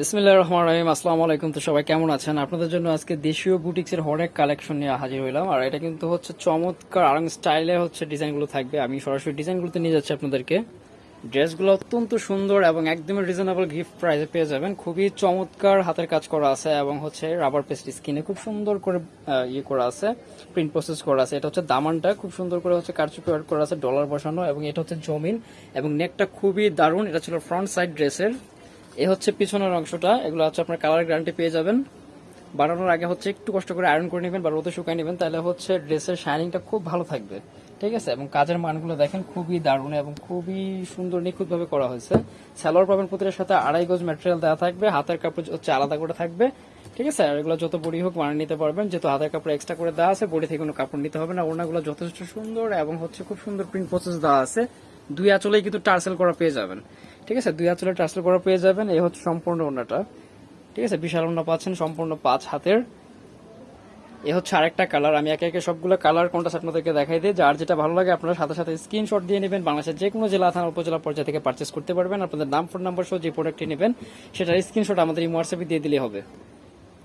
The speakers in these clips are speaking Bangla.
বিসমিল্লাহ রহমান রহিম, আসসালামু আলাইকুম। তো সবাই কেমন আছেন? আপনাদের জন্য আজকে দেশীয় বুটিক্সের হরেক কালেকশন নিয়ে হাজির হইলাম। আর এটা কিন্তু হচ্ছে চমৎকার আরং স্টাইলে হচ্ছে ডিজাইনগুলো থাকবে। আমি সরাসরি ডিজাইনগুলোতে নিয়ে যাচ্ছি আপনাদেরকে। ড্রেসগুলো অত্যন্ত সুন্দর এবং একদমই রিজনেবল গিফট প্রাইসে পেয়ে যাবেন। খুবই চমৎকার হাতের কাজ করা আছে এবং হচ্ছে রাবার পেস্ট স্কিনে খুব সুন্দর করে ইয়ে করা আছে প্রিন্ট প্রসেস করা আছে। এটা হচ্ছে দামানটা, খুব সুন্দর করে হচ্ছে কারচুপি ওয়ার্ক করা আছে ডলার বসানো এবং এটা হচ্ছে জমিন এবং নেকটা খুবই দারুণ। এটা ছিল ফ্রন্ট সাইড ড্রেসের এ হচ্ছে পিছনের অংশটা, এগুলো হচ্ছে আপনার কালার গ্যারান্টি পেয়ে যাবেন। বানানোর আগে হচ্ছে একটু কষ্ট করে আয়রন করে নেবেন বা রোদে শুকাই নেবেন, তাহলে হচ্ছে ড্রেসের শাইনিংটা খুব ভালো থাকবে। ঠিক আছে? এবং কাজের মানগুলো দেখেন, খুবই দারুণ এবং খুবই সুন্দর নিখুঁতভাবে করা হয়েছে। সালোয়ার পাবেন প্রতিটার সাথে আড়াই গজ ম্যাটেরিয়াল দেওয়া থাকবে, হাতের কাপড় হচ্ছে আলাদা করে থাকবে। ঠিক আছে? আর এগুলো যত বড়ি হোক বানিয়ে নিতে পারবেন। যেহেতু হাতের কাপড় এক্সট্রা করে দেওয়া আছে বডি থেকে কোনো কাপড় নিতে হবে না। ওনাগুলো যথেষ্ট সুন্দর এবং হচ্ছে খুব সুন্দর প্রিন্ট প্রসেস দেওয়া আছে। দুই আঁচলেই কিন্তু টার্সেল করা পেয়ে যাবেন। ঠিক আছে? দুই আঁচলে টার্সেল করা পেয়ে যাবেন। এই হচ্ছে সম্পূর্ণ ওনাটা ঠিক আছে? বিশাল ওনা পাচ্ছেন, সম্পূর্ণ পাঁচ হাতের। এ হচ্ছে আরেকটা কালার আমি একে একে সবগুলো কালার কোনটা আপনাদেরকে দেখাই দিই। যার যেটা ভালো লাগে আপনারা সাথে সাথে স্ক্রিনশট দিয়ে নেবেন। বাংলাদেশের যে কোনো জেলা, থানা, উপজেলা পর্যায়ে থেকে পারচেস করতে পারবেন। আপনাদের নাম ফোন নাম্বার সহ যে প্রোডাক্টটি নেবেন, সেটার স্ক্রিনশট আমাদের এই হোয়াটসঅ্যাপে দিয়ে দিলে হবে।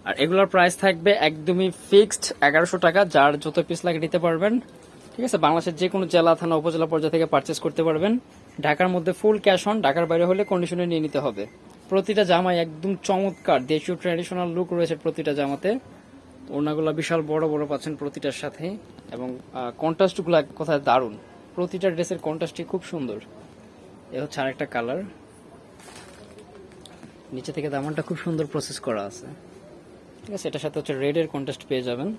আর এগুলোর প্রাইস থাকবে একদমই ফিক্সড এগারোশো টাকা। যার যত পিস লাগে নিতে পারবেন। ঠিক আছে, বাংলাদেশের যে কোনো জেলা, থানা, উপজেলা পর্যায়ে থেকে পারচেস করতে পারবেন। ঢাকার মধ্যে ফুল ক্যাশ অন ঢাকার বাইরে হলে কন্ডিশনে নিয়ে নিতে হবে। প্রতিটা জামাই একদম চমৎকার, দেশীয় ট্র্যাডিশনাল লুক রয়েছে প্রতিটা জামাতে। ওড়নাগুলো বিশাল বড় বড় পাচ্ছেন প্রতিটার সাথে। এবং কন্ট্রাস্টগুলো এক কথায় দারুণ। প্রতিটা ড্রেসের কন্ট্রাস্টই খুব সুন্দর। এ হচ্ছে আরেকটা কালার নিচে থেকে দামানটা খুব সুন্দর প্রসেস করা আছে। ঠিক আছে, এটার সাথে হচ্ছে রেডের কন্টেস্ট পেয়ে যাবেন।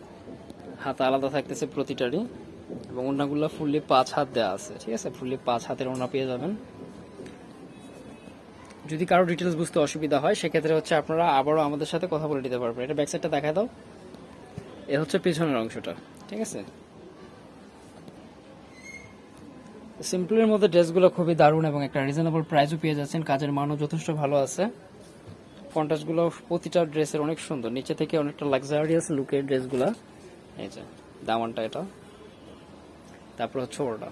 হাত আলাদা থাকতেছে প্রতিটারই। এবং ওড়নাগুলো ফুললি পাঁচ হাত দেওয়া আছে, ঠিক আছে? ফুললি পাঁচ হাতের ওড়না পেয়ে যাবেন। যদি কারও ডিটেলস বুঝতে অসুবিধা হয়, সেক্ষেত্রে হচ্ছে আপনারা আবারও আমাদের সাথে কথা বলে নিতে পারবেন। এটা ব্যাক সাইডটা দেখা দাও। এ হচ্ছে পিছনের অংশটা, ঠিক আছে? সিম্পলের মধ্যে ড্রেসগুলো খুবই দারুণ এবং একটা রিজনেবল প্রাইসও পেয়ে যাচ্ছেন। কাজের মানও যথেষ্ট ভালো আছে। কন্ট্রাস্টগুলো প্রতিটা ড্রেসের অনেক সুন্দর। নিচে থেকে অনেকটা লাক্সারিয়াস লুকের ড্রেসগুলো এই যে, দামানটা এটা। তারপর হচ্ছে ওটা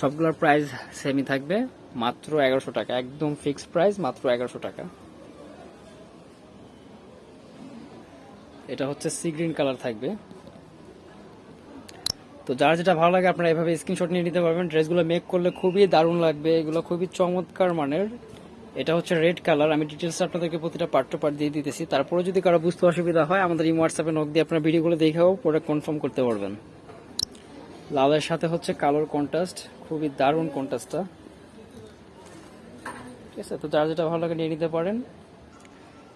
সবগুলোর প্রাইস সেমই থাকবে, মাত্র এগারোশো টাকা, একদম ফিক্সড প্রাইস মাত্র এগারোশো টাকা। এটা হচ্ছে সি গ্রিন কালার থাকবে। তো যার যেটা ভালো লাগে, আপনারা এভাবে স্ক্রিনশট নিয়ে নিতে পারবেন। ড্রেসগুলো মেক করলে খুবই দারুণ লাগবে, এগুলো খুবই চমৎকার মানের। এটা হচ্ছে রেড কালার আমি ডিটেলস আপনাদেরকে প্রতিটা পার্ট পার্ট দিয়ে দিতেছি। তারপরে যদি কারও বুঝতে অসুবিধা হয়, আমাদের এই হোয়াটসঅ্যাপে নক দিয়ে আপনারা ভিডিওগুলো দেখেও পরে কনফার্ম করতে পারবেন। লালের সাথে হচ্ছে কালোর কন্ট্রাস্ট খুবই দারুণ কন্ট্রাস্টটা ঠিক আছে, তো যার যেটা ভালো লাগে নিয়ে নিতে পারেন।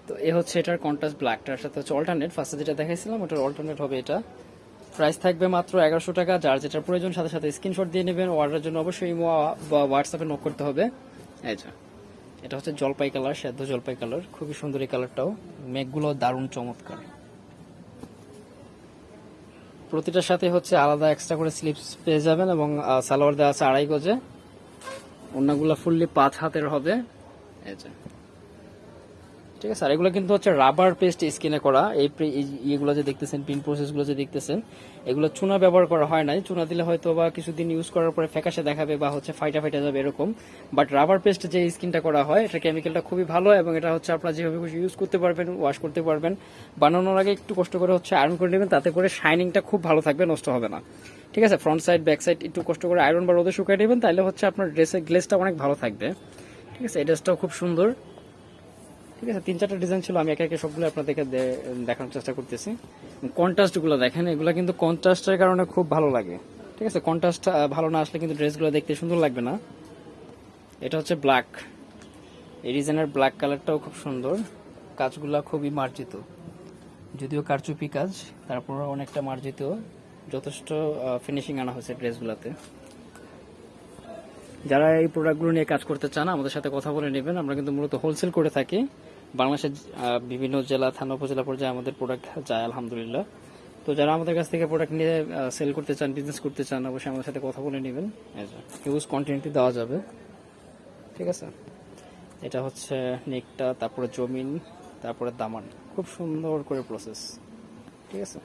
তো এ হচ্ছে এটার কন্ট্রাস্ট ব্ল্যাকটার সাথে হচ্ছে অল্টারনেট ফার্স্টে যেটা দেখাইছিলাম, ওটার অল্টারনেট হবে এটা। প্রাইস থাকবে মাত্র এগারোশো টাকা, যার যেটা প্রয়োজন, সাথে সাথে স্ক্রিনশট দিয়ে নেবেন। অর্ডারের জন্য অবশ্যই বা হোয়াটসঅ্যাপে নক করতে হবে। এই এটা হচ্ছে জলপাই কালার, সেদ্ধ জলপাই কালার। খুবই সুন্দর এই কালারটাও। মেঘগুলো দারুণ চমৎকার। প্রতিটার সাথে হচ্ছে আলাদা এক্সট্রা করে স্লিপস পেয়ে যাবেন এবং সালোয়ার দেওয়া আছে আড়াই গজে। অন্যগুলো ফুললি পাঁচ হাতের হবে। এই যে। ঠিক আছে? আর এগুলো কিন্তু হচ্ছে রাবার পেস্ট স্কিনে করা। এই ইয়েগুলো যে দেখতেছেন পিন প্রসেসগুলো যে দেখতেছেন, এগুলো চুনা ব্যবহার করা হয় নাই। চুনা দিলে হয়তো বা কিছুদিন ইউজ করার পরে ফ্যাকাশে দেখাবে বা হচ্ছে ফাইটা ফাইটা যাবে এরকম। বাট রাবার পেস্ট যে স্কিনটা করা হয়, এটা কেমিক্যালটা খুবই ভালো এবং এটা হচ্ছে আপনারা যেভাবে খুশি ইউজ করতে পারবেন ওয়াশ করতে পারবেন। বানানোর আগে একটু কষ্ট করে হচ্ছে আয়রন করে নেবেন, তাতে করে শাইনিংটা খুব ভালো থাকবে, নষ্ট হবে না। ঠিক আছে? ফ্রন্ট সাইড ব্যাক সাইড একটু কষ্ট করে আয়রন বা রোদে শুকিয়ে নেবেন তাহলে হচ্ছে আপনার ড্রেসের গ্লেসটা অনেক ভালো থাকবে। ঠিক আছে? এই ড্রেসটাও খুব সুন্দর। ঠিক আছে, তিন চারটা ডিজাইন ছিল, আমি একে একে সবগুলো আপনাদেরকে দেখানোর চেষ্টা করতেছি। কন্ট্রাস্টগুলো দেখেন, এগুলো কিন্তু কন্ট্রাস্টের কারণে খুব ভালো লাগে। ঠিক আছে কন্ট্রাস্ট ভালো না আসলে কিন্তু ড্রেসগুলো দেখতে সুন্দর লাগবে না। এটা হচ্ছে ব্ল্যাক এই ডিজাইনের ব্ল্যাক কালারটাও খুব সুন্দর। কাজগুলো খুবই মার্জিত। যদিও কারচুপি কাজ তারপর অনেকটা মার্জিত। যথেষ্ট ফিনিশিং আনা হয়েছে ড্রেসগুলোতে যারা এই প্রোডাক্টগুলো নিয়ে কাজ করতে চান, আমাদের সাথে কথা বলে নেবেন। আমরা কিন্তু মূলত হোলসেল করে থাকি। বাংলাদেশের বিভিন্ন জেলা থানা উপজেলা পর্যায়ে আমাদের প্রোডাক্ট যায় আলহামদুলিল্লাহ। তো যারা আমাদের কাছ থেকে প্রোডাক্ট নিয়ে সেল করতে চান বিজনেস করতে চান অবশ্যই আমাদের সাথে কথা বলে নেবেন। হিউজ কন্টেন্টই দেওয়া যাবে। ঠিক আছে? এটা হচ্ছে নেকটা তারপরে জমিন তারপরে দামান। খুব সুন্দর করে প্রসেস ঠিক আছে?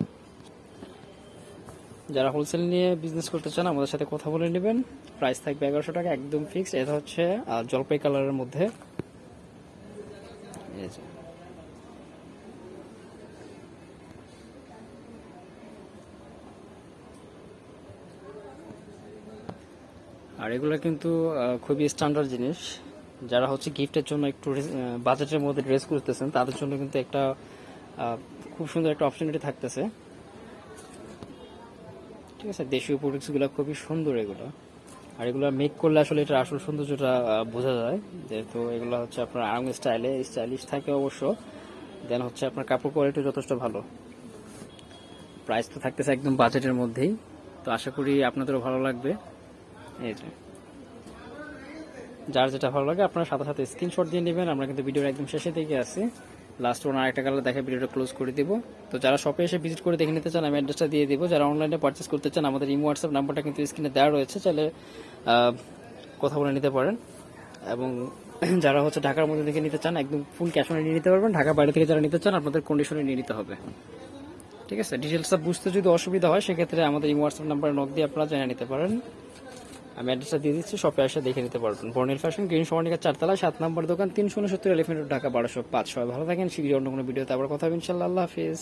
যারা হোলসেল নিয়ে বিজনেস করতে চান আমাদের সাথে কথা বলে নেবেন। প্রাইস থাকবে এগারোশো টাকা একদম ফিক্সড এটা হচ্ছে জলপাই কালারের মধ্যে। যে আর এগুলো কিন্তু খুবই স্ট্যান্ডার্ড জিনিস। যারা হচ্ছে গিফটের জন্য একটু বাজেটের মধ্যে ড্রেস করতেছেন, তাদের জন্য কিন্তু একটা খুব সুন্দর একটা অপশনিটি থাকতেছে। ঠিক আছে, দেশীয় প্রোডাক্টসগুলো খুবই সুন্দর এগুলো। আর এগুলো মেক করলে আসলে এটা আসল সৌন্দর্যটা বোঝা যায়। যেহেতু এগুলো হচ্ছে আপনার আরাম স্টাইলে স্টাইলিশ থাকে অবশ্য। দেন হচ্ছে আপনার কাপড় কোয়ালিটি যথেষ্ট ভালো। প্রাইস তো থাকতেছে একদম বাজেটের মধ্যেই। তো আশা করি আপনাদেরও ভালো লাগবে। এই যে। যার যেটা ভালো লাগে আপনারা সাথে সাথে স্ক্রিনশট দিয়ে নেবেন। আমরা কিন্তু ভিডিওর একদম শেষে দিকে আছি। লাস্ট ওয়ান আরেকটা কালার দেখে ভিডিওটা ক্লোজ করে দিব। তো যারা শপে এসে ভিজিট করে দেখে নিতে চান আমি অ্যাড্রেসটা দিয়ে দিব। যারা অনলাইনে পারচেস করতে চান আমাদের ইমো হোয়াটসঅ্যাপ নাম্বারটা কিন্তু স্ক্রিনে দেওয়া রয়েছে। আহ, কথা বলে নিতে পারেন। এবং যারা হচ্ছে ঢাকার মধ্যে থেকে নিতে চান একদম ফুল ক্যাশ অনে নিয়ে নিতে পারবেন। ঢাকার বাইরে থেকে যারা নিতে চান আপনাদের কন্ডিশনে নিয়ে নিতে হবে। ঠিক আছে? ডিটেলসটা বুঝতে যদি অসুবিধা হয় সেক্ষেত্রে আমাদের ইমো হোয়াটসঅ্যাপ নাম্বারে নক দিয়ে আপনারা জেনে নিতে পারেন। আমি অ্যাড্রেসটা দিয়ে দিচ্ছি শপে আসে দেখে নিতে পারবেন। বর্ণের ফ্যাশন গ্রিন সমানিকা চারতলা, সাত নম্বর দোকান, তিনশো উনসত্তর এলিফেন্ট ঢাকা বারোশো পাঁচ। সবাই ভালো থাকেন শীঘ্রই অন্য কোনো ভিডিওতে আবার কথা হবে, ইনশাল্লাহ। আল্লাহ হাফিজ।